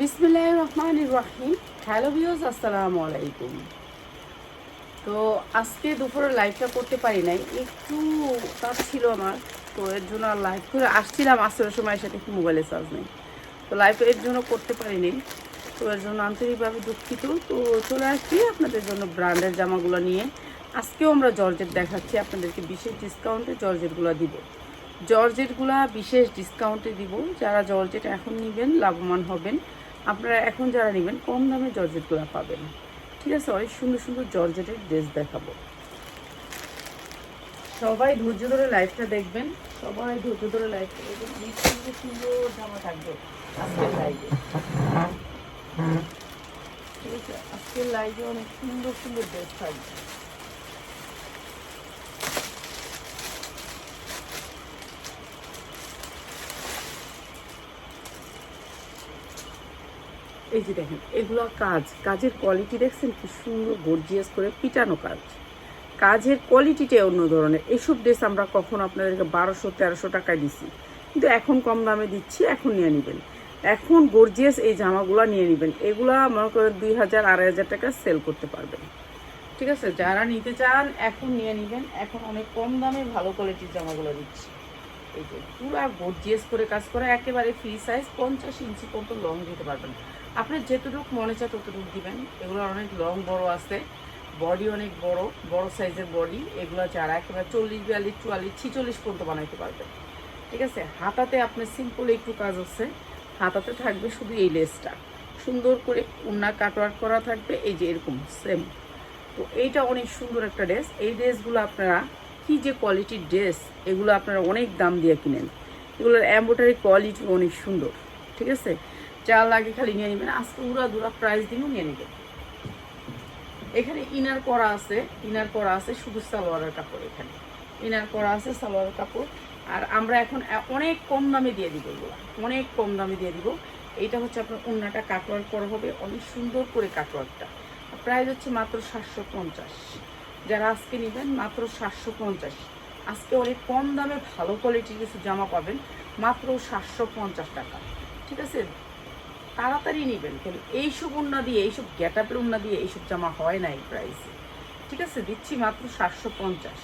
বিসমিল্লাহ রহমান রাহিম। Hello views আসসালামু আলাইকুম। তো আজকে দুপুরে লাইভটা করতে পারি নাই। একটু কাজ ছিল আমার। তো এর জন্য আর লাইভ করে আসছিলাম আসরের সময় সাথে একটু মোবাইলে চার্জ নেই। তো লাইভ এর জন্য করতে পারিনি তো এর জন্য আন্তরিকভাবে দুঃখিত। তো চলে আসছি আপনাদের জন্য ব্র্যান্ডের জামাগুলো নিয়ে। আজকেও আমরা জর্জেট দেখাচ্ছি। আপনাদেরকে বিশেষ ডিসকাউন্টে জর্জেটগুলো দিব। জর্জেটগুলা বিশেষ ডিসকাউন্টে দিব। যারা জর্জেট এখন নেবেন, লাভবান হবেন। আপনারা এখন যারা নেবেন, কম দামে জর্জেটগুলো পাবেন। ঠিক আছে, অনেক সুন্দর সুন্দর জর্জেটের ড্রেস দেখাবো। সবাই ধৈর্য ধরে লাইফটা দেখবেন। সবাই ধৈর্য ধরে লাইফটা দেখবেন। অনেক সুন্দর সুন্দর জামা থাকবে আজকের লাইভে ঠিক আছে, আজকের লাইভে অনেক সুন্দর সুন্দর ড্রেস থাকবে। এই যে দেখেন, এগুলো কাজ, কাজের কোয়ালিটি দেখছেন কি সুন্দর গর্জিয়াস করে পিটানো কাজ। কাজের কোয়ালিটিটা অন্য ধরনের। এসব ড্রেস আমরা কখন আপনাদেরকে বারোশো, তেরোশো টাকায় দিছি। কিন্তু এখন কম দামে দিচ্ছি, এখন নিয়ে নেবেন। এখন গর্জিয়াস এই জামাগুলো নিয়ে নেবেন। এগুলা মনে করেন দুই হাজার, আড়াই হাজার টাকা সেল করতে পারবেন। ঠিক আছে? যারা নিতে চান, এখন নিয়ে নেবেন। এখন অনেক কম দামে ভালো কোয়ালিটির জামাগুলো দিচ্ছি। এই যে পুরা গর্জিয়াস করে কাজ করা, একেবারে ফ্রি সাইজ পঞ্চাশ ইঞ্চি পর্যন্ত লং দিতে পারবেন। আপনি যেতটুকু মনে চায় ততটুকু দিবেন। এগুলো অনেক লং বড় আছে। বডি অনেক বড় বড় সাইজের বডি এগুলো যারা একেবারে চল্লিশ, বিয়াল্লিশ, চুয়াল্লিশ, ছিচল্লিশ পর্যন্ত বানাইতে পারবেন। ঠিক আছে? হাতাতে আপনার সিম্পল একটু কাজ আছে। হাতাতে থাকবে শুধু এই লেসটা সুন্দর করে উন্না কাটওয়ার্ক করা থাকবে। এই যে এরকম সেম তো এইটা অনেক সুন্দর একটা ড্রেস এই ড্রেসগুলো আপনারা কি যে কোয়ালিটির ড্রেস এগুলো আপনারা অনেক দাম দিয়ে কিনেন। এগুলোর এম্বোটারি কোয়ালিটি অনেক সুন্দর। ঠিক আছে? যা লাগে খালি নিয়ে নেবেন। আজকে উড়া দুরা প্রাইস দিনও নিয়ে নেবেন। এখানে ইনার করা আছে, ইনার করা আছে শুধু সালোয়ারের কাপড় এখানে। ইনার করা আছে সালোয়ারের কাপড়। আর আমরা এখন অনেক কম দামে দিয়ে দিব অনেক কম দামে দিয়ে দিব। এইটা হচ্ছে আপনার উন্নাটা কাটওয়ার্ক করা হবে। অনেক সুন্দর করে কাটওয়ার্কটা। প্রাইস হচ্ছে মাত্র সাতশো পঞ্চাশ। যারা আজকে নেবেন, মাত্র সাতশো পঞ্চাশ। আজকে অনেক কম দামে ভালো কোয়ালিটির কিছু জামা পাবেন। মাত্র সাতশো পঞ্চাশ টাকা। ঠিক আছে? তাড়াতাড়ি নেবেন। কেন এইসব উন্না দিয়ে, এইসব গ্যাটাপের উন্না দিয়ে এইসব জামা হয় না এই প্রাইসে ঠিক আছে? দিচ্ছি মাত্র সাতশো পঞ্চাশ।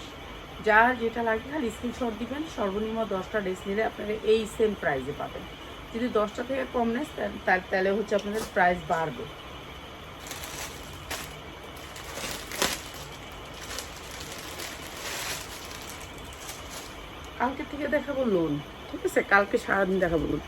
যার যেটা লাগে খালি স্ক্রিনশট দিবেন, সর্বনিম্ন দশটা ড্রেস নিলে আপনারা এই সেম প্রাইসে পাবেন। যদি দশটা থেকে কম তার তাহলে হচ্ছে আপনাদের প্রাইস বাড়বে। কালকে থেকে দেখাবো লোন ঠিক আছে? কালকে সারাদিন দেখাবো লোন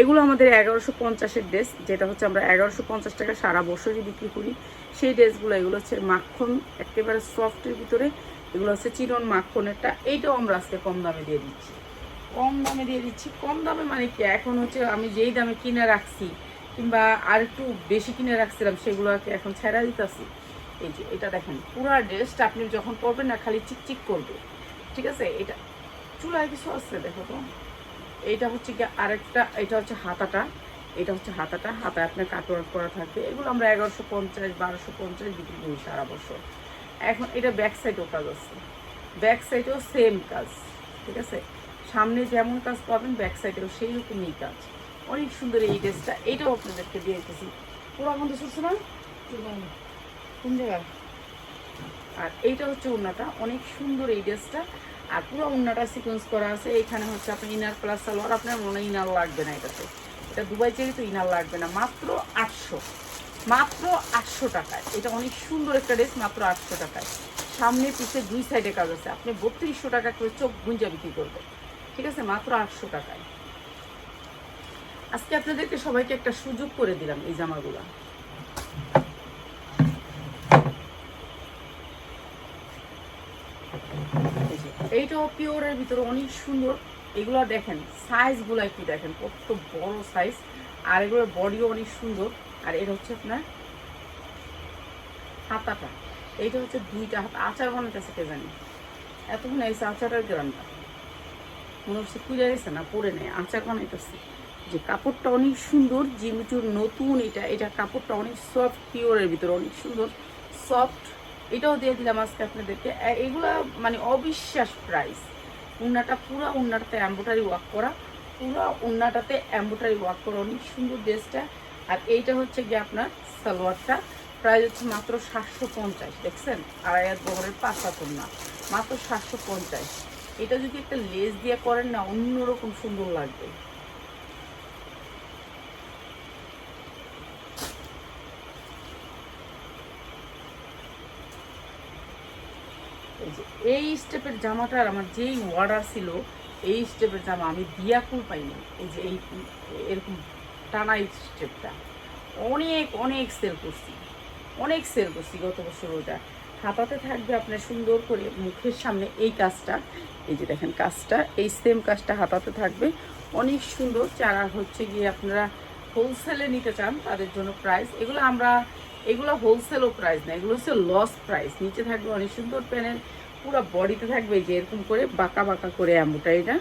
এগুলো আমাদের এগারোশো পঞ্চাশের ড্রেস যেটা হচ্ছে আমরা এগারোশো পঞ্চাশ টাকা সারা বছরই বিক্রি করি। সেই ড্রেসগুলো এগুলো হচ্ছে মাখন, একেবারে সফটের ভিতরে। এগুলো হচ্ছে চিরন মাখনেরটা। এইটাও আমরা আজকে কম দামে দিয়ে দিচ্ছি। কম দামে দিয়ে দিচ্ছি। কম দামে মানে কি? এখন হচ্ছে আমি যেই দামে কিনে রাখছি, কিংবা আর একটু বেশি কিনে রাখছিলাম, সেগুলোকে এখন ছেড়া দিতেছি। এই যে, এটা দেখেন, পুরা ড্রেসটা আপনি যখন পরবেন না, খালি চিকচিক করবে। ঠিক আছে? এটা চুলায় কিছু আছে, দেখো তো। এইটা হচ্ছে কি আরেকটা এটা হচ্ছে হাতাটা এটা হচ্ছে হাতাটা হাতায় আপনার কাটওয়ার্ক করা থাকবে। এগুলো আমরা এগারোশো পঞ্চাশ বারোশো পঞ্চাশ বিক্রি করি সারা বছর। এখন এটা ব্যাক সাইডেও কাজ আছে। ব্যাক সাইডেও সেম কাজ ঠিক আছে? সামনে যেমন কাজ পাবেন ব্যাক সাইডেও সেই রকমই কাজ। অনেক সুন্দর এই ড্রেসটা এইটাও আপনাদেরকে দিয়ে দিতেছি পুরো বন্ধু শুনছে না? কোন জায়গায়? আর এইটা হচ্ছে উন্নাটা অনেক সুন্দর এই ড্রেসটা। আর পুরো উন্নাটা সিকোয়েন্স করা আছে, এখানে হচ্ছে আপনার ইনার প্লাস সালোয়ার আপনার মনে ইনার লাগবে না এটাতে। এটা দুবাই চেরি তো ইনার লাগবে না, মাত্র আটশো। মাত্র আটশো টাকায়। এটা অনেক সুন্দর একটা ড্রেস মাত্র আটশো টাকায়। সামনে পিছে দুই সাইডে কাজ আছে। আপনি বত্রিশশো টাকা করে চোখ গুঞ্জা বিক্রি করবেন। ঠিক আছে? মাত্র আটশো টাকায়। আজকে আপনাদেরকে সবাইকে একটা সুযোগ করে দিলাম এই জামাগুলো। এইটাও পিওরের ভিতরে অনেক সুন্দর। এগুলো দেখেন সাইজগুলো একটু দেখেন, কত বড় সাইজ আর এগুলোর বডিও অনেক সুন্দর। আর এটা হচ্ছে আপনার হাতাটা। এইটা হচ্ছে দুইটা হাত, আচার বানাতেছে কে জানি। এতক্ষণ এসে আচারের গ্রামটা। মনে হচ্ছে কুড়ে গেছে না পরে নেই, আচার বানাইতেছে। যে কাপড়টা অনেক সুন্দর জিমিচুর নতুন এটা এটা কাপড়টা অনেক সফট পিওরের ভিতরে অনেক সুন্দর। সফট এটাও দিয়ে দিলাম আজকে আপনাদেরকে। এগুলা মানে অবিশ্বাস প্রাইস উন্নাটা, পুরো উন্নাটাতে এম্বোটারি ওয়ার্ক করা, পুরো উন্নাটাতে এম্বোটারি ওয়ার্ক করা, অনেক সুন্দর ড্রেসটা আর এইটা হচ্ছে গিয়ে আপনার সালোয়ারটা। প্রাইস হচ্ছে মাত্র সাতশো পঞ্চাশ, দেখছেন? আড়াই হাত বহরের পাঁচ হাতর না মাত্র সাতশো পঞ্চাশ। এটা যদি একটা লেস দিয়ে করেন না, অন্যরকম সুন্দর লাগবে। যে এই স্টেপের জামাটার আমার যেই অর্ডার ছিল, এই স্টেপের জামা আমি দিয়াকুল পাইনি। এই যে এই এরকম টানা এই স্টেপটা। অনেক অনেক সেল করছি। অনেক সেল করছি গত বছর ওটা হাতাতে থাকবে আপনার সুন্দর করে মুখের সামনে এই কাজটা। এই যে দেখেন কাজটা, এই সেম কাজটা হাতাতে থাকবে। অনেক সুন্দর চারা হচ্ছে গিয়ে আপনারা হোলসেলে নিতে চান, তাদের জন্য প্রাইস এগুলো আমরা, এগুলো হোলসেলও প্রাইস না, এগুলো হচ্ছে লস প্রাইস নিচে থাকবে অনেক সুন্দর প্যানেল পুরো বডিতে থাকবে যে এরকম করে বাঁকা বাঁকা করে অ্যাম্বোটারিটা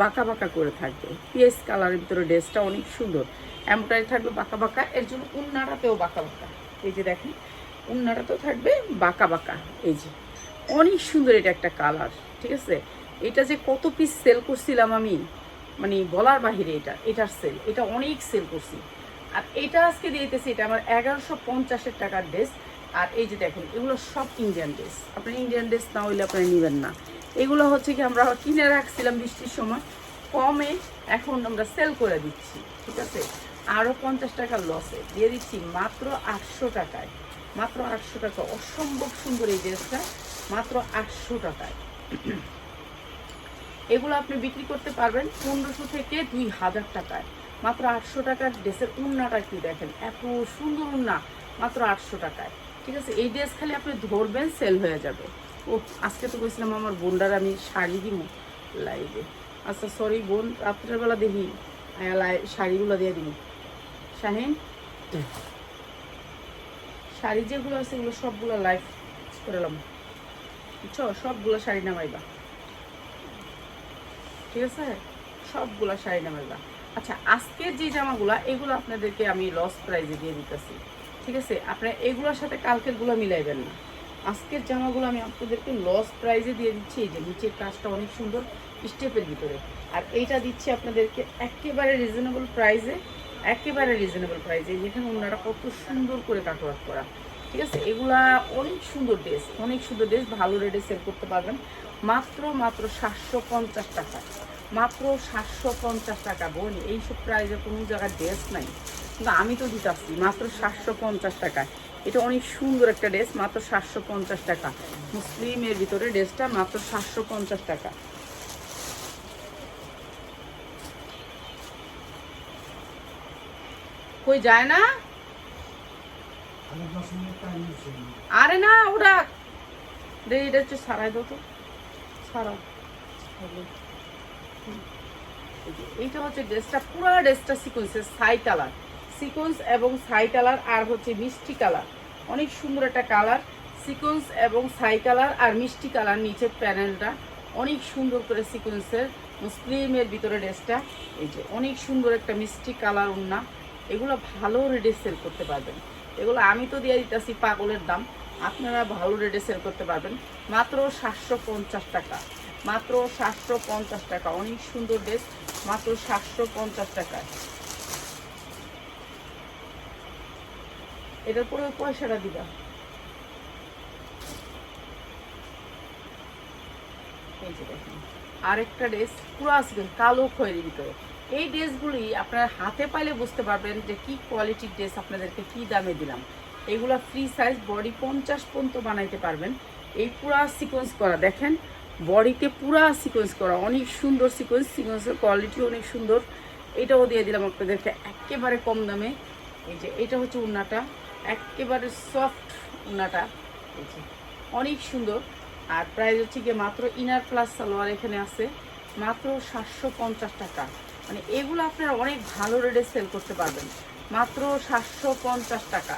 বাঁকা বাঁকা করে থাকবে। পিএস কালারের ভিতরে ড্রেসটা অনেক সুন্দর। অ্যাম্বোটারি থাকবে বাঁকা বাঁকা, এর জন্য উন্নাটাতেও বাঁকা বাঁকা। এই যে দেখেন, উন্নাটাতেও থাকবে বাঁকা বাঁকা। এই যে, অনেক সুন্দর এটা একটা কালার ঠিক আছে? এটা যে কত পিস সেল করছিলাম আমি মানে বলার বাহিরে এটা, এটার সেল এটা অনেক সেল করছি। আর এটা আজকে দিয়ে দিতেছি, এটা আমার এগারোশো পঞ্চাশের টাকার ড্রেস আর এই যে দেখুন, এগুলো সব ইন্ডিয়ান ড্রেস আপনি ইন্ডিয়ান ড্রেস না হইলে আপনি নেবেন না। এগুলো হচ্ছে কি, আমরা কিনে রাখছিলাম বৃষ্টির সময়। কমে এখন আমরা সেল করে দিচ্ছি, ঠিক আছে? আরও পঞ্চাশ টাকার লসে দিয়ে দিচ্ছি মাত্র আটশো টাকায়। মাত্র আটশো টাকা। অসম্ভব সুন্দর এই ড্রেসটা মাত্র আটশো টাকায়। এগুলো আপনি বিক্রি করতে পারবেন পনেরোশো থেকে দুই হাজার টাকায়। মাত্র আটশো টাকার ড্রেসের উন্নাটা কি দেখেন? এত সুন্দর উন্না। মাত্র আটশো টাকায়। ঠিক আছে, এই ড্রেস খালি আপনি ধরবেন সেল হয়ে যাবে। ও আজকে তো বলছিলাম আমার বোনটার আমি শাড়ি দিব লাইভে আচ্ছা সরি বোন, রাত্রের বেলা দেখি শাড়িগুলো দিয়ে দিবি শাহিন? শাড়ি যেগুলো আছে এগুলো সবগুলো লাইভ করলাম বুঝছ? সবগুলো শাড়ি নামাইবা। ঠিক আছে? সবগুলো শাড়ি নামাইবা। আচ্ছা আজকের যে জামাগুলা, এগুলো আপনাদেরকে আমি লস প্রাইজে দিয়ে দিতেছি। ঠিক আছে? আপনারা এগুলোর সাথে কালকেরগুলো মিলাইবেন না। আজকের জামাগুলো আমি আপনাদেরকে লস প্রাইজে দিয়ে দিচ্ছি। এই যে নিচের কাজটা অনেক সুন্দর স্টেপের ভিতরে। আর এইটা দিচ্ছি আপনাদেরকে একেবারে রিজনেবল প্রাইজে একেবারে রিজনেবল প্রাইজে যেখানে ওনারা কত সুন্দর করে কাটওয়ার্ক করা। ঠিক আছে? এগুলা অনেক সুন্দর ড্রেস অনেক সুন্দর ড্রেস ভালো রেটে সেল করতে পারবেন। মাত্র মাত্র সাতশো পঞ্চাশ টাকা। মাত্র সাতশো পঞ্চাশ টাকা বোন। এইসব প্রাইজে কোনো জায়গায় ড্রেস নাই। কিন্তু আমি তো দিতেছি মাত্র সাতশো পঞ্চাশ টাকায়। এটা অনেক সুন্দর একটা ড্রেস, মাত্র সাতশো পঞ্চাশ টাকা। মুসলিমের ভিতরে ড্রেসটা মাত্র সাতশো পঞ্চাশ টাকা। কই যায় না? আরে না দে, এটা হচ্ছে সারাই দাও তো। এইটা হচ্ছে ড্রেসটা, পুরো ড্রেসটা সিকোয়েন্সের সাই কালার। সিকোয়েন্স এবং সাই কালার আর হচ্ছে মিষ্টি কালার অনেক সুন্দর একটা কালার সিকোয়েন্স এবং সাই কালার আর মিষ্টি কালার নিচের প্যানেলটা অনেক সুন্দর করে সিকোয়েন্সের মুসলিমের ভিতরে ড্রেসটা এই যে অনেক সুন্দর একটা মিষ্টি কালার উন্না। এগুলো ভালো রেটে সেল করতে পারবেন। এগুলো আমি তো দিয়ে দিতেছি পাগলের দাম। আপনারা ভালো রেটে সেল করতে পারবেন। মাত্র সাতশো পঞ্চাশ টাকা। মাত্র সাতশো পঞ্চাশ টাকা। অনেক সুন্দর ড্রেস মাত্র সাতশো পঞ্চাশ টাকায়। এটার পরে পয়সাটা দিবা। আরেকটা ড্রেস পুরো আসবে কালো খয়েরি ভিতরে। এই ড্রেসগুলি আপনারা হাতে পাইলে বুঝতে পারবেন যে কি কোয়ালিটির ড্রেস আপনাদেরকে কি দামে দিলাম। এগুলা ফ্রি সাইজ বডি পঞ্চাশ পর্যন্ত বানাইতে পারবেন। এই পুরা সিকোয়েন্স করা, দেখেন বডিতে পুরা সিকোয়েন্স করা, অনেক সুন্দর সিকোয়েন্স সিকোয়েন্সের কোয়ালিটি অনেক সুন্দর। এটাও দিয়ে দিলাম আপনাদেরকে একেবারে কম দামে। এই যে, এটা হচ্ছে উন্নাটা একেবারে সফট যে অনেক সুন্দর। আর প্রাইস হচ্ছে গিয়ে মাত্র ইনার প্লাস সালোয়ার এখানে আছে। মাত্র সাতশো পঞ্চাশ টাকা। মানে এগুলো আপনারা অনেক ভালো রেটে সেল করতে পারবেন। মাত্র সাতশো পঞ্চাশ টাকা।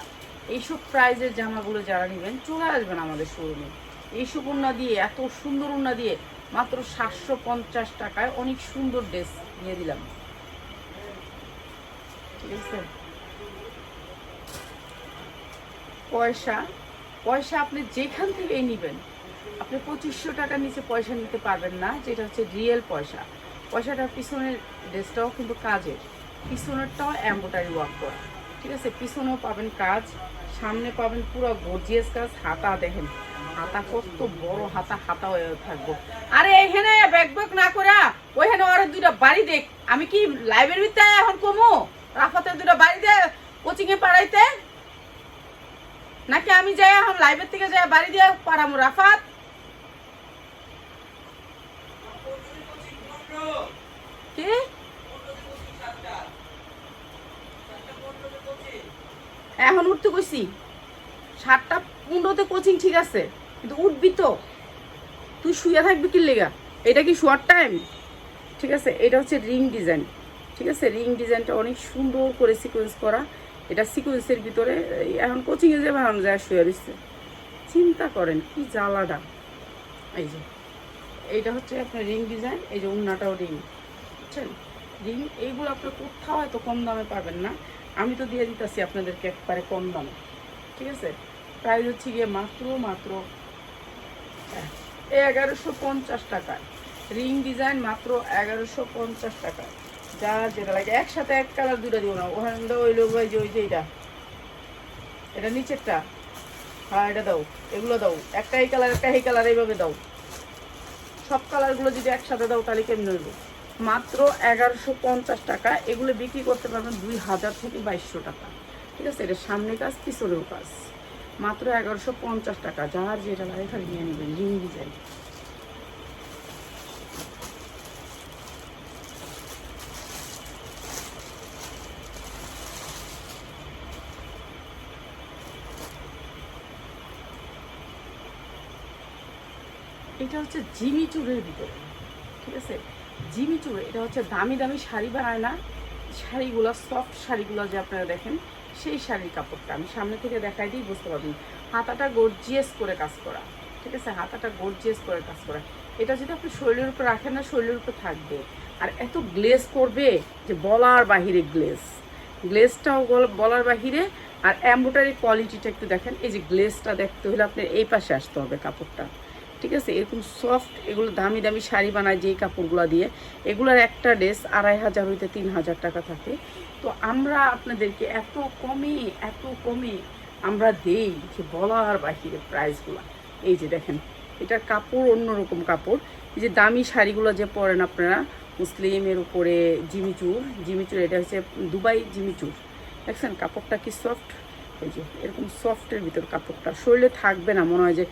এইসব প্রাইজের জামাগুলো যারা নেবেন, চলে আসবেন আমাদের শোরুমে এইসব উন্না দিয়ে, এত সুন্দর উন্না দিয়ে মাত্র সাতশো পঞ্চাশ টাকায় অনেক সুন্দর ড্রেস নিয়ে দিলাম। ঠিক আছে? পয়সা পয়সা আপনি যেখান থেকেই নেবেন, আপনি পঁচিশশো টাকার নিচে পয়সা নিতে পারবেন না, যেটা হচ্ছে রিয়েল পয়সা। পয়সাটার পিছনের ড্রেসটাও কিন্তু কাজের, পিছনেরটাও এম্বোটারি ওয়ার্ক করা। ঠিক আছে? পিছনেও পাবেন কাজ, সামনে পাবেন পুরো গর্জিয়াস কাজ, হাতা দেখেন। হাতা কত বড় হাতা হাতা হয়ে থাকব। আরে এখানে ব্যাগ ব্যাগ না করা, ওইখানে ওর দুইটা বাড়ি দেখ। আমি কি লাইব্রেরিতে এখন কমু? রাফাতে দুইটা বাড়ি দে কোচিং এ পাড়াইতে? নাকি আমি যাই এখন লাইব্রেরি থেকে যাই, বাড়ি দিয়ে পাড়ামু, রাফাত? কি? এখন উঠতে কইছি। সাতটা পনেরোতে কোচিং ঠিক আছে, কিন্তু উঠবি তো। তুই শুয়ে থাকবি কি লেগা? এটা কি শোয়ার টাইম ঠিক আছে, এটা হচ্ছে রিং ডিজাইন ঠিক আছে রিং ডিজাইনটা অনেক সুন্দর করে সিকোয়েন্স করা। এটা সিকোয়েন্সের ভিতরে এখন কোচিংয়ে যাবে এখন যায়, শুয়ে দিচ্ছে চিন্তা করেন, কি জ্বালাটা এই যে, এইটা হচ্ছে আপনার রিং ডিজাইন এই যে উন্নাটাও রিং বুঝছেন? রিং এইগুলো আপনার কোথাও হয়তো কম দামে পাবেন না। আমি তো দিয়ে দিতেছি আপনাদেরকে একবারে কম দামে, ঠিক আছে? প্রাইস হচ্ছে গিয়ে মাত্র মাত্র, এগারোশো পঞ্চাশ টাকায় রিং ডিজাইন মাত্র এগারোশো পঞ্চাশ টাকা। যা যেটা লাগে, একসাথে এক কালার দুটো দিব না। ওখানে ওই লোক ওই যে ওই যে এইটা। এটা নিচেরটা। হ্যাঁ এটা দাও। এগুলো দাও। একটা এই কালার একটা এই কালার এইভাবে দাও। সব কালারগুলো যদি একসাথে দাও, তাহলে কেমন হইব? মাত্র এগারোশো পঞ্চাশ টাকা। এগুলো বিক্রি করতে পারবেন দুই হাজার থেকে বাইশশো টাকা। ঠিক আছে? এটা সামনে কাজ, পিছনেও কাজ। মাত্র এগারোশো পঞ্চাশ টাকা। যার যেটা লাগে খালি নিয়ে নেবেন। Ring design. এটা হচ্ছে জিমি চুরের ভিতরে, ঠিক আছে? জিমি চুর এটা হচ্ছে দামি দামি শাড়ি বানায় না শাড়িগুলো সফট শাড়িগুলো যে আপনারা দেখেন, সেই শাড়ির কাপড়টা আমি সামনে থেকে দেখাই দিই, বুঝতে পারবেন। হাতাটা গর্জিয়াস করে কাজ করা, ঠিক আছে? হাতাটা গর্জিয়াস করে কাজ করা। এটা যদি আপনি শরীরের উপর রাখেন না, শরীরের উপর থাকবে। আর এত গ্লেজ করবে যে বলার বাহিরে গ্লেজ গ্লেজটাও বলার বাহিরে। আর অ্যাম্বোটারি কোয়ালিটিটা একটু দেখেন, এই যে গ্লেজটা দেখতে হলে আপনার এই পাশে আসতে হবে কাপড়টা। ঠিক আছে? এরকম সফট এগুলো দামি দামি শাড়ি বানায় যেই কাপড়গুলো দিয়ে, এগুলোর একটা ড্রেস আড়াই হাজার হইতে তিন হাজার টাকা থাকে। তো আমরা আপনাদেরকে এত কমে এত কমে আমরা দেই যে বলার বাহিরে প্রাইসগুলো এই যে দেখেন এটার কাপড় অন্যরকম কাপড়। এই যে দামি শাড়িগুলো যে পরেন আপনারা, মুসলিমের উপরে জিমিচুর জিমিচুর এটা হচ্ছে দুবাই জিমিচুর দেখছেন, কাপড়টা কি সফট এই যে, এরকম সফটের ভিতর কাপড়টা। শরীরে থাকবে না, মনে হয় যে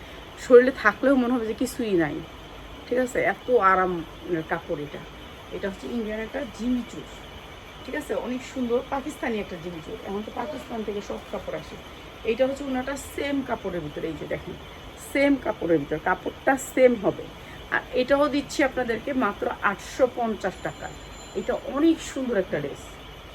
শরীরে থাকলেও মনে হবে যে কিছুই নাই। ঠিক আছে? এত আরাম কাপড় এটা। এটা হচ্ছে ইন্ডিয়ান একটা জিমিচুর ঠিক আছে? অনেক সুন্দর পাকিস্তানি একটা জিমিচুর এখন তো পাকিস্তান থেকে সব কাপড় আসে। এইটা হচ্ছে ওনাটা সেম কাপড়ের ভিতরে, এই যে দেখেন। সেম কাপড়ের ভিতরে। কাপড়টা সেম হবে। আর এটাও দিচ্ছি আপনাদেরকে মাত্র আটশো পঞ্চাশ টাকা। এটা অনেক সুন্দর একটা ড্রেস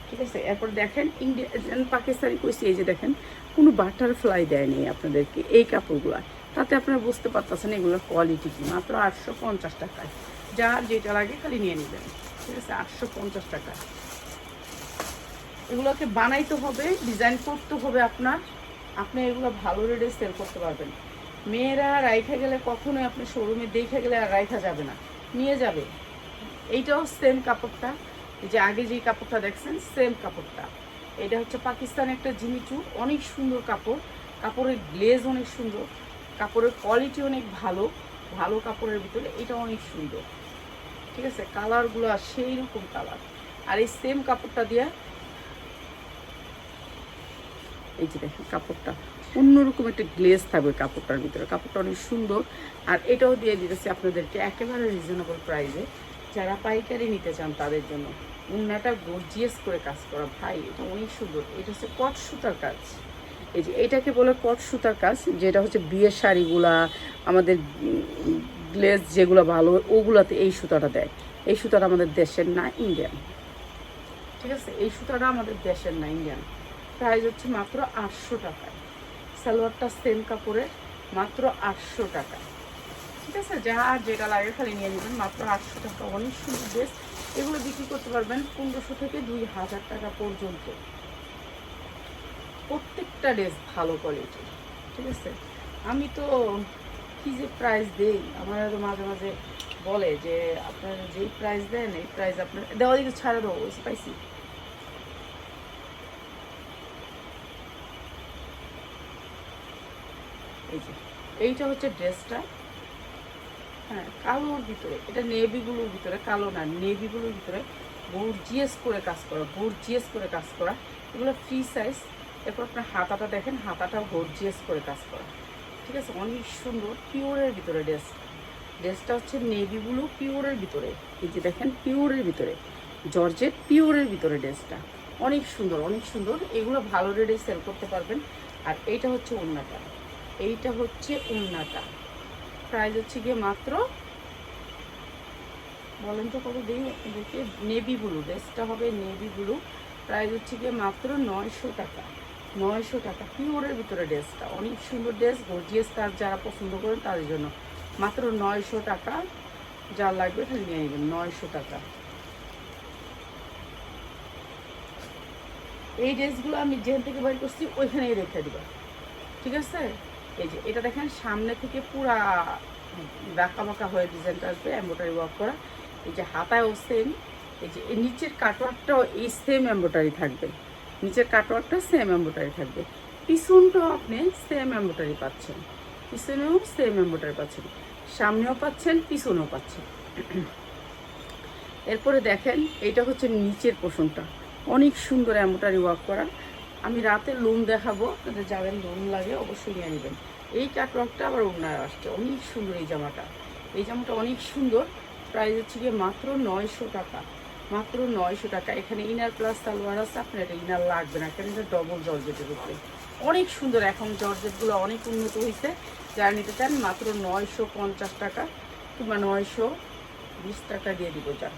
ঠিক আছে? এরপর দেখেন ইন্ডিয়ান পাকিস্তানি কইছি এই যে দেখেন, কোনো বাটারফ্লাই দেয়নি আপনাদেরকে এই কাপড়গুলো। তাতে আপনারা বুঝতে পারতেছেন এগুলোর কোয়ালিটি কি। মাত্র আটশো পঞ্চাশ টাকায়। যার যেটা লাগে খালি নিয়ে নেবেন। ঠিক আছে? আটশো পঞ্চাশ টাকা এগুলোকে বানাইতে হবে ডিজাইন করতে হবে আপনার। আপনি এগুলো ভালো রেটে সেল করতে পারবেন। মেয়েরা রাইখা গেলে কখনোই আপনি শোরুমে দেখে গেলে আর রাইখা যাবে না। নিয়ে যাবে। এইটাও সেম কাপড়টা। যে আগে যে কাপড়টা দেখছেন সেম কাপড়টা। এটা হচ্ছে পাকিস্তান একটা জিমিচু। অনেক সুন্দর কাপড়। কাপড়ের গ্লেজ অনেক সুন্দর। কাপড়ের কোয়ালিটি অনেক ভালো ভালো কাপড়ের ভিতরে এটা অনেক সুন্দর। ঠিক আছে? কালারগুলো সেই রকম কালার আর এই সেম কাপড়টা দিয়ে, এই যে দেখেন কাপড়টা, অন্যরকম একটা গ্লেজ থাকবে কাপড়টার ভিতরে। কাপড়টা অনেক সুন্দর। আর এটাও দিয়ে দিতেছি আপনাদেরকে একেবারে রিজনেবল প্রাইসে যারা পাইকারি নিতে চান তাদের জন্য। উন্নাটা গর্জিয়াস করে কাজ করা। ভাই, এটা অনেক সুন্দর। এটা হচ্ছে কট সুতার কাজ। এই যে এটাকে বলে কট সুতার কাজ, যেটা হচ্ছে বিয়ের শাড়িগুলা, আমাদের গ্লেজ যেগুলো ভালো, ওগুলাতে এই সুতাটা দেয়। এই সুতাটা আমাদের দেশের না ইন্ডিয়ান। ঠিক আছে? এই সুতাটা আমাদের দেশের না ইন্ডিয়ান। প্রাইস হচ্ছে মাত্র আটশো টাকায় সালোয়ারটা সেম কাপড়ের, মাত্র আটশো টাকা। ঠিক আছে? যা আর যেটা লাগে খালি নিয়ে নেবেন। মাত্র আটশো টাকা। অনেক সুন্দর ড্রেস এগুলো বিক্রি করতে পারবেন পনেরোশো থেকে দুই হাজার টাকা পর্যন্ত। প্রত্যেকটা ড্রেস ভালো কোয়ালিটি ঠিক আছে? আমি তো কি যে প্রাইস দেই, আমার মাঝে মাঝে বলে যে আপনার যেই প্রাইস দেন, এই প্রাইস আপনার, দেওয়া দিকে ছাড়া দেবো স্পাইসি এই যে, এইটা হচ্ছে ড্রেসটা হ্যাঁ কালোর ভিতরে, এটা নেভিগুলোর ভিতরে, কালো না নেভিগুলোর ভিতরে গর্জিয়াস করে কাজ করা গর্জিয়াস করে কাজ করা। এগুলো ফ্রি সাইজ এরপর আপনার হাতাটা দেখেন হাতাটাও গর্জিয়াস করে কাজ করা। ঠিক আছে? অনেক সুন্দর, পিওরের ভিতরে ড্রেস। ড্রেসটা হচ্ছে নেভি ব্লু, পিওরের ভিতরে। এই যে দেখেন, পিওরের ভিতরে। জর্জেট পিওরের ভিতরে ড্রেসটা। অনেক সুন্দর অনেক সুন্দর। এগুলো ভালো রেটে সেল করতে পারবেন। আর এইটা হচ্ছে ওড়নাটা। এইটা হচ্ছে ওড়নাটা। প্রাইস হচ্ছে গিয়ে মাত্র বলেন তো কত দিই আপনাদেরকে নেভি ব্লু, ড্রেসটা হবে নেভি ব্লু। প্রাইস হচ্ছে গিয়ে মাত্র নয়শো টাকা। নয়শো টাকা পিওরের ভিতরে ড্রেসটা। অনেক সুন্দর ড্রেস, গর্জিয়াস তার যারা পছন্দ করেন তাদের জন্য। মাত্র নয়শো টাকা, যা লাগবে খালি নিয়ে নেবেন, নয়শো টাকা। এই ড্রেসগুলো আমি যেখান থেকে বাড়ি করছি, ওইখানেই রেখে দিবা। ঠিক আছে? এই যে, এটা দেখেন, সামনে থেকে পুরা বাঁকা বাঁকা হয়ে ডিজাইনটা আসবে এম্ব্রয়ডারি ওয়ার্ক করা। এই যে, হাতায়ও সেম এই যে নিচের কাটওয়ার্কটাও এই সেম এম্ব্রয়ডারি থাকবে। নিচের কাটওয়ার্কটা সেম এম্ব্রয়ডারি থাকবে। পিছনটাও আপনি সেম এম্ব্রয়ডারি পাচ্ছেন। পিছনেও সেম এম্ব্রয়ডারি পাচ্ছেন। সামনেও পাচ্ছেন, পিছনেও পাচ্ছেন। এরপরে দেখেন এটা হচ্ছে নিচের পোষণটা অনেক সুন্দর এম্ব্রয়ডারি ওয়ার্ক করা। আমি রাতে লোন দেখাবো, আপনাদের যাদের লোন লাগে অবশ্যই নিয়ে নেবেন। এই কাটওয়ার্কটা আবার অন্যায় আসছে। অনেক সুন্দর এই জামাটা। এই জামাটা অনেক সুন্দর। প্রাইস হচ্ছে গিয়ে মাত্র নয়শো টাকা। মাত্র নয়শো টাকা। এখানে ইনার প্লাস সালোয়ার আছে, আপনার এটা ইনার লাগবে না। এখানে এটা ডবল জর্জেটের উপরে। অনেক সুন্দর এখন জর্জেটগুলো অনেক উন্নত হয়েছে। যারা নিতে চান, মাত্র নয়শো পঞ্চাশ টাকা কিংবা নয়শো বিশ টাকা দিয়ে দিব যান।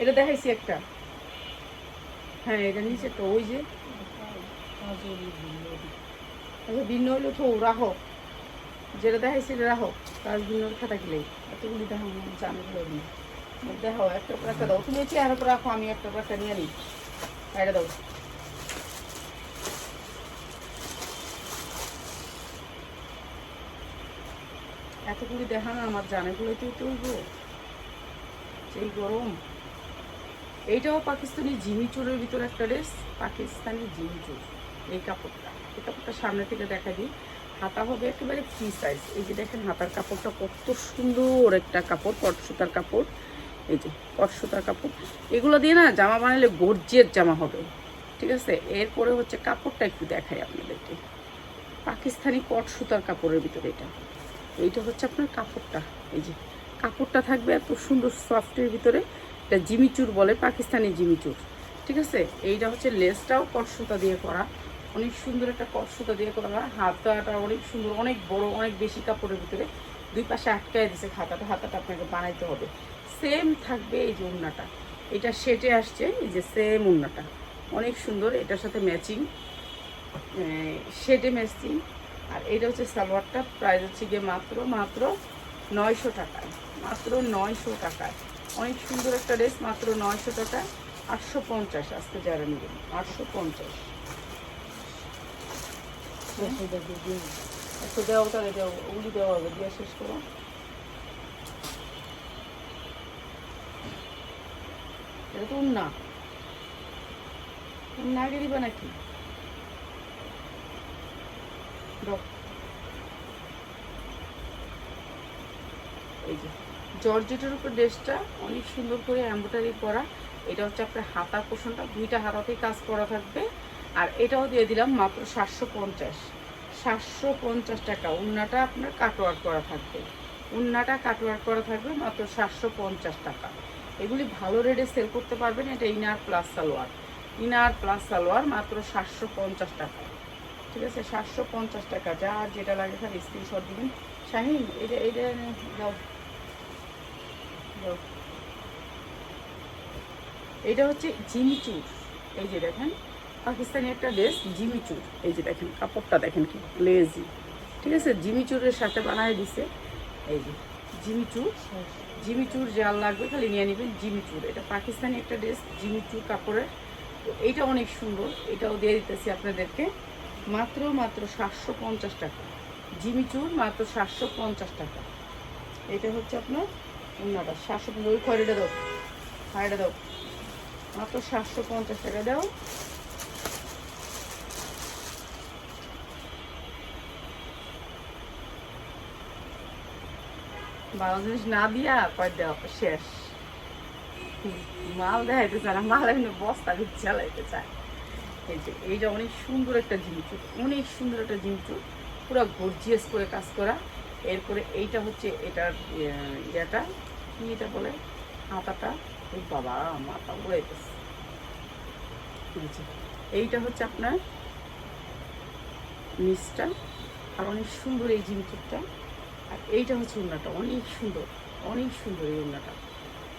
এটা দেখাইছি একটা। হ্যাঁ এটা নিচে তো ওই যে আচ্ছা ভিন্ন হইলে তো রাখো যেটা দেখাইছি রাখো কাজ ভিন্ন খাতা গেলেই এতগুলি দেখো জানি না। দেখো একটা করে একটা দাও। তুমি চেয়ার উপর রাখো, আমি একটা করে একটা নিয়ে নিই। এটা দাও। এতগুলি দেখানো আমার জানাগুলো তো তুলবো সেই গরম। এইটাও পাকিস্তানি জিমিচুরের ভিতরে একটা ড্রেস পাকিস্তানি জিমিচুর এই কাপড়টা। এই কাপড়টা সামনে থেকে দেখা দিই। হাতা হবে একেবারে ফ্রি সাইজ এই যে দেখেন, হাতার কাপড়টা কত সুন্দর একটা কাপড় পট সুতার কাপড়। এই যে পট সুতার কাপড়। এগুলো দিয়ে না জামা বানালে গর্জের জামা হবে। ঠিক আছে? এরপরে হচ্ছে কাপড়টা একটু দেখাই আপনাদেরকে। পাকিস্তানি কট সুতার কাপড়ের ভিতরে এটা। এইটা হচ্ছে আপনার কাপড়টা। এই যে, কাপড়টা থাকবে এত সুন্দর সফটের ভিতরে। এটা জিমিচুর বলে, পাকিস্তানি জিমিচুর। ঠিক আছে? এইটা হচ্ছে লেসটাও কট সুতা দিয়ে করা। অনেক সুন্দর একটা কট সুতা দিয়ে করা। হাতাটা অনেক সুন্দর, অনেক বড়, অনেক বেশি কাপড়ের ভিতরে। দুই পাশে আটকায় দিছে, খাতাটা হাতাটা আপনাকে বানাইতে হবে। সেম থাকবে এই যে উন্নাটা। এটা সেটে আসছে, এই যে সেম উন্নাটা। অনেক সুন্দর, এটার সাথে ম্যাচিং শেডে ম্যাচিং। আর এটা হচ্ছে সালোয়ারটা, প্রাইস হচ্ছে গিয়ে মাত্র মাত্র নয়শো টাকায়, মাত্র নয়শো টাকায়। অনেক সুন্দর একটা ড্রেস, মাত্র নয়শো টাকা আটশো পঞ্চাশ আজকে যারা নেবেন, আটশো পঞ্চাশ। একটু দেওয়া তাহলে দেও ওগুলি দেওয়া হবে, দিয়ে শেষ করো এটা তো না না আগে দিবা নাকি? এই যে, জর্জেটের উপর ড্রেসটা অনেক সুন্দর করে এম্ব্রয়ডারি করা। এটা হচ্ছে আপনার হাতার পোষণটা, দুইটা হাতাতেই কাজ করা থাকবে। আর এটাও দিয়ে দিলাম মাত্র সাতশো পঞ্চাশ। সাতশো পঞ্চাশ টাকা। উন্নাটা আপনার কাটওয়ার করা থাকবে। উন্নাটা কাটওয়ার করা থাকবে মাত্র সাতশো পঞ্চাশ টাকা। এগুলি ভালো রেটে সেল করতে পারবেন। এটা inner plus salwar inner plus salwar মাত্র সাতশো পঞ্চাশ টাকা। ঠিক আছে? সাতশো পঞ্চাশ টাকা। যা যেটা লাগে স্যার স্ক্রিনশট দিবেন। শাহিন, এটা এটা যাও। এটা হচ্ছে জিমিচুর এই যে দেখেন পাকিস্তানি একটা ড্রেস জিমিচুর এই যে দেখেন, কাপড়টা দেখেন কি লেজি ঠিক আছে? জিমিচুরের সাথে বানায় দিছে। এই যে জিমিচুর জিমিচুর যা লাগবে খালি নিয়ে নেবেন জিমিচুর এটা পাকিস্তানি একটা ড্রেস জিমিচুর কাপড়ের। তো এইটা অনেক সুন্দর। এটাও দিয়ে দিতেছি আপনাদেরকে। মাত্র মাত্র সাতশো পঞ্চাশ টাকা। জিমিচুর মাত্র সাতশো পঞ্চাশ টাকা। এটা হচ্ছে আপনার অন্যটা সাতশো পঞ্চাশ, ওই খয়টা দাও। খয়টা দাও। মাত্র সাতশো পঞ্চাশ টাকা দাও। ভালো জিনিস না দিয়া কয় দেওয়া শেষ মাল দেখাইতে চায় না মাল এমনি বস্তা ভিত চালাইতে চায়। এই যে এইটা অনেক সুন্দর একটা জিনিস, অনেক সুন্দর একটা জিনিস, পুরো গর্জিয়াস করে কাজ করা। এরপরে এইটা হচ্ছে এটার ইয়ে- ইয়েটা, কি এটা বলে? হাতাটা বাবা, মাথা উড়াইতেছে এই এইটা হচ্ছে আপনার নিচটা আর অনেক সুন্দর এই জিনিসটা। আর এইটা হচ্ছে উন্নাটা। অনেক সুন্দর অনেক সুন্দর এই উন্নাটা।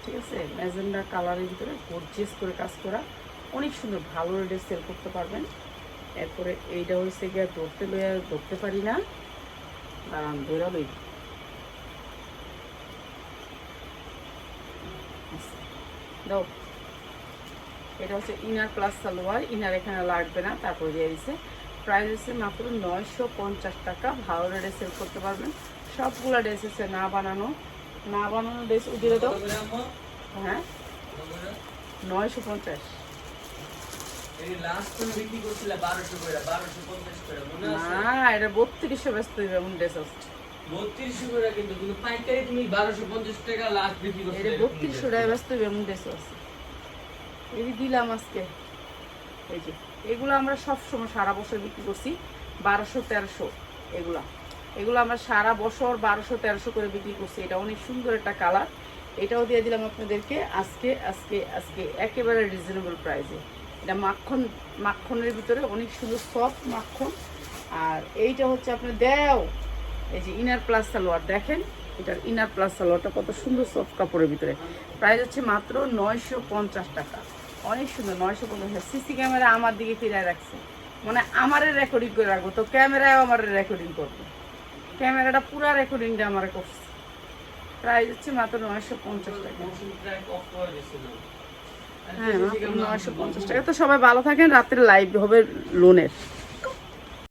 ঠিক আছে? ম্যাজেন্ডা কালারের ভিতরে গর্জিয়াস করে কাজ করা। অনেক সুন্দর, ভালো রেটে সেল করতে পারবেন। এরপরে এইটা হচ্ছে গিয়ে ধরতে লইয়া ধরতে পারি না। দাঁড়ান, ধরা দাও। এটা হচ্ছে ইনার প্লাস সালোয়ার। ইনার এখানে লাগবে না, তারপরে দিয়ে দিচ্ছে প্রাইস হচ্ছে মাত্র নয়শো পঞ্চাশ টাকা। ভালো রেটে সেল করতে পারবেন। সবগুলো ড্রেস হচ্ছে না বানানো। না বানানো ড্রেস উঠিয়ে দাও। হ্যাঁ? নয়শো পঞ্চাশ। না এটা বত্রিশশো ব্যস্ত হইবে এমন ড্রেস আছে। বত্রিশশো করে কিন্তু কিন্তু পাইকারি তুমি বারোশো পঞ্চাশ টাকা লাস্ট বিক্রি এটা বত্রিশশো টাকা ব্যস্ত হইবে এমন ড্রেস আছে। এই দিলাম আজকে। এই যে এগুলো আমরা সবসময় সারা বছর বিক্রি করছি বারোশো তেরোশো এগুলা। এগুলো আমরা সারা বছর বারোশো, তেরোশো করে বিক্রি করছি। এটা অনেক সুন্দর একটা কালার। এটাও দিয়ে দিলাম আপনাদেরকে আজকে আজকে আজকে একেবারে রিজনেবল প্রাইসে এটা মাখন, মাখনের ভিতরে অনেক সুন্দর সফট মাখন। আর এইটা হচ্ছে আপনার, দেও! এই যে ইনার প্লাস সালোয়ার, দেখেন? এটার ইনার প্লাস সালোয়ারটা কত সুন্দর সফট কাপড়ের ভিতরে। প্রাইস হচ্ছে মাত্র নয়শো পঞ্চাশ টাকা। অনেক সুন্দর, নয়শো পঞ্চাশ সিসি ক্যামেরা আমার দিকে ফিরে রাখছে। মানে আমারে রেকর্ডিং করে রাখব। তো ক্যামেরায় আমার রেকর্ডিং করব। ক্যামেরাটা পুরা রেকর্ডিংটা আমার করছে প্রাইস হচ্ছে মাত্র নয়শো পঞ্চাশ টাকা। হ্যাঁ মাত্র নয়শো পঞ্চাশ টাকা। তো সবাই ভালো থাকেন, রাত্রে লাইভ হবে লোনের।